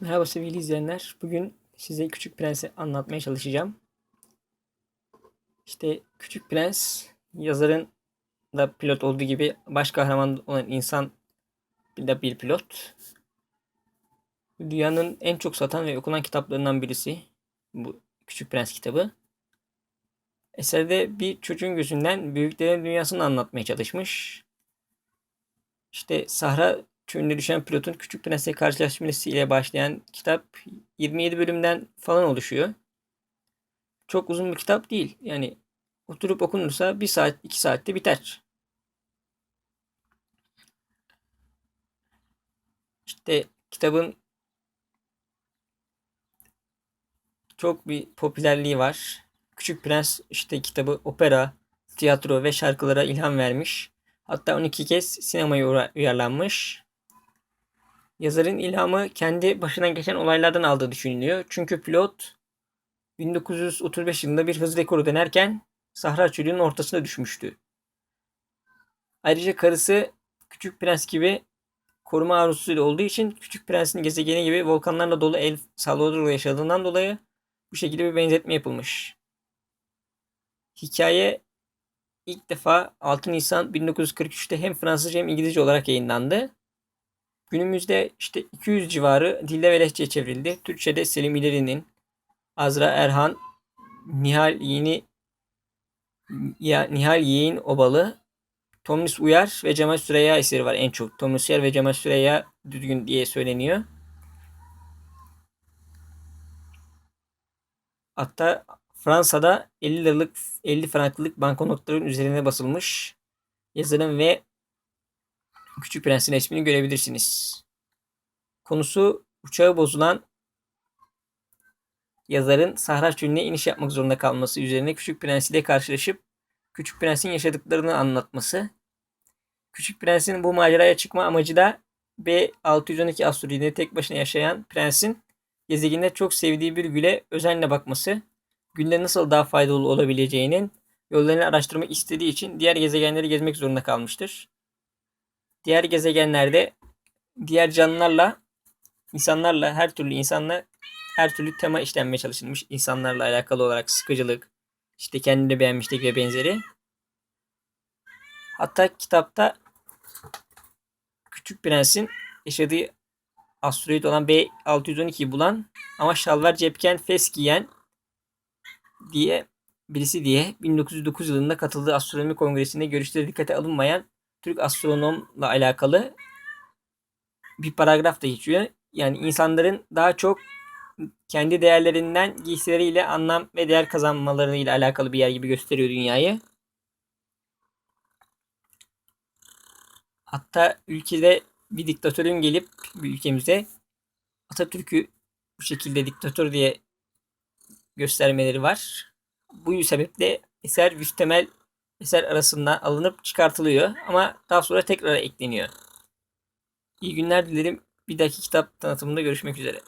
Merhaba sevgili izleyenler. Bugün size Küçük Prens'i anlatmaya çalışacağım. İşte Küçük Prens yazarın da pilot olduğu gibi baş kahraman olan insan da bir pilot. Dünyanın en çok satan ve okunan kitaplarından birisi bu Küçük Prens kitabı. Eserde bir çocuğun gözünden büyüklerin dünyasını anlatmaya çalışmış. İşte Sahra çölüne düşen pilotun Küçük Prens'le karşılaşmasıyla başlayan kitap 27 bölümden falan oluşuyor. Çok uzun bir kitap değil. Yani oturup okunursa bir saat, iki saatte biter. İşte kitabın çok bir popülerliği var. Küçük Prens işte kitabı opera, tiyatro ve şarkılara ilham vermiş. Hatta 12 kez sinemaya uyarlanmış. Yazarın ilhamı kendi başından geçen olaylardan aldığı düşünülüyor. Çünkü pilot 1935 yılında bir hız rekoru denerken Sahra çölünün ortasına düşmüştü. Ayrıca karısı Küçük Prens gibi koruma arzusuyla olduğu için Küçük Prens'in gezegeni gibi volkanlarla dolu El Salvador'da yaşadığından dolayı bu şekilde bir benzetme yapılmış. Hikaye ilk defa 6 Nisan 1943'te hem Fransızca hem İngilizce olarak yayınlandı. Günümüzde işte 200 civarı dilde ve lehçeye çevrildi. Türkçe'de Selim İleri'nin, Azra Erhan, Nihal Yeni ya, Nihal Yeğin Obalı, Tomris Uyar ve Cemal Süreyya eseri var en çok. Tomris Uyar ve Cemal Süreyya düzgün diye söyleniyor. Hatta Fransa'da 50 liralık 50 franklık banknotların üzerine basılmış yazının ve Küçük Prens'in resmini görebilirsiniz. Konusu uçağı bozulan yazarın Sahra Çölü'ne iniş yapmak zorunda kalması üzerine Küçük Prens ile karşılaşıp Küçük Prens'in yaşadıklarını anlatması. Küçük Prens'in bu maceraya çıkma amacı da B612 asteroidinde tek başına yaşayan prensin gezegenine çok sevdiği bir güle özenle bakması, günde nasıl daha faydalı olabileceğinin yollarını araştırmak istediği için diğer gezegenleri gezmek zorunda kalmıştır diğer gezegenlerde diğer canlılarla insanlarla her türlü insanla her türlü tema işlenmeye çalışılmış. insanlarla alakalı olarak sıkıcılık, işte kendini beğenmişlik ve benzeri. Hatta kitapta Küçük Prens'in yaşadığı asteroid olan B612'yi bulan ama şalvar cepken fes giyen diye birisi diye 1909 yılında katıldığı astronomi kongresinde görüşleri dikkate alınmayan Türk astronomla alakalı bir paragraf da geçiyor. Yani insanların daha çok kendi değerlerinden giysileriyle anlam ve değer kazanmalarıyla alakalı bir yer gibi gösteriyor dünyayı. Hatta ülkede bir diktatörün gelip bir ülkemize Atatürk'ü bu şekilde diktatör diye göstermeleri var. Bu sebeple eser müstemel eser arasından alınıp çıkartılıyor ama daha sonra tekrar ekleniyor. İyi günler dilerim. Bir dahaki kitap tanıtımında görüşmek üzere.